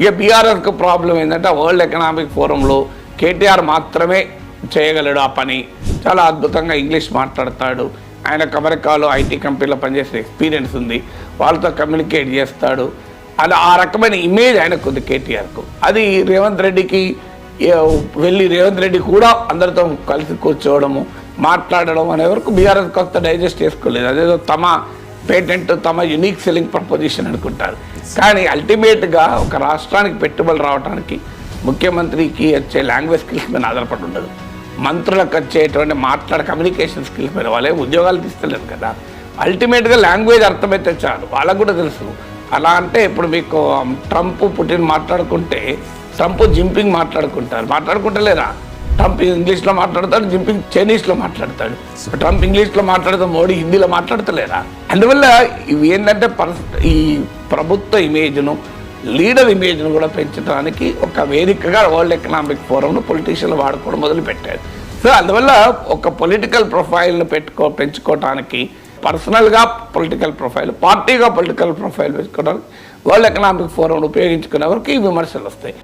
ఇక బీఆర్ఎస్కి ప్రాబ్లం ఏంటంటే వరల్డ్ ఎకనామిక్ ఫోరంలో కేటీఆర్ మాత్రమే చేయగలడు ఆ పని. చాలా అద్భుతంగా ఇంగ్లీష్ మాట్లాడతాడు. ఆయనకు అమెరికాలో ఐటీ కంపెనీలో పనిచేసే ఎక్స్పీరియన్స్ ఉంది. వాళ్ళతో కమ్యూనికేట్ చేస్తాడు. అలా ఆ రకమైన ఇమేజ్ ఆయనకు ఉంది కేటీఆర్కు. అది రేవంత్ రెడ్డికి వెళ్ళి రేవంత్ రెడ్డి కూడా అందరితో కలిసి కూర్చోవడము మాట్లాడడం అనే వరకు బీఆర్ఎస్ కొత్త డైజెస్ట్ చేసుకోలేదు. అదేదో తమ పేటెంట్ తమ యునిక్ సెల్లింగ్ ప్రపోజిషన్ అనుకుంటారు. కానీ అల్టిమేట్గా ఒక రాష్ట్రానికి పెట్టుబడులు రావడానికి ముఖ్యమంత్రికి వచ్చే లాంగ్వేజ్ స్కిల్స్ మీద ఆధారపడి ఉండదు. మంత్రులకు వచ్చేటువంటి మాట్లాడే కమ్యూనికేషన్ స్కిల్స్ మీద వాళ్ళే ఉద్యోగాలు తీస్తలేరు కదా. అల్టిమేట్గా లాంగ్వేజ్ అర్థమైతే చాలు. వాళ్ళకు కూడా తెలుసు. అలా అంటే ఇప్పుడు మీకు um, ట్రంప్ పుటిన్ మాట్లాడుకుంటే ట్రంప్ జింపింగ్ మాట్లాడుకుంటారు. మాట్లాడుకుంటలేరా ట్రంప్ ఇంగ్లీష్లో మాట్లాడతాడు జింపింగ్ చైనీస్లో మాట్లాడతాడు. ట్రంప్ ఇంగ్లీష్లో మాట్లాడితే మోడీ హిందీలో మాట్లాడతలేరా? అందువల్ల ఇవి ఏంటంటే పరస్ ఈ ప్రభుత్వ ఇమేజ్ను లీడర్ ఇమేజ్ను కూడా పెంచడానికి ఒక వేదికగా వరల్డ్ ఎకనామిక్ ఫోరంను పొలిటీషియన్లు వాడుకోవడం మొదలుపెట్టారు. సో అందువల్ల ఒక పొలిటికల్ ప్రొఫైల్ను పెట్టుకో పెంచుకోవటానికి పర్సనల్గా పొలిటికల్ ప్రొఫైల్ పార్టీగా పొలిటికల్ ప్రొఫైల్ పెంచుకోవడానికి వరల్డ్ ఎకనామిక్ ఫోరంను ఉపయోగించుకునే వరకు ఈ విమర్శలు వస్తాయి.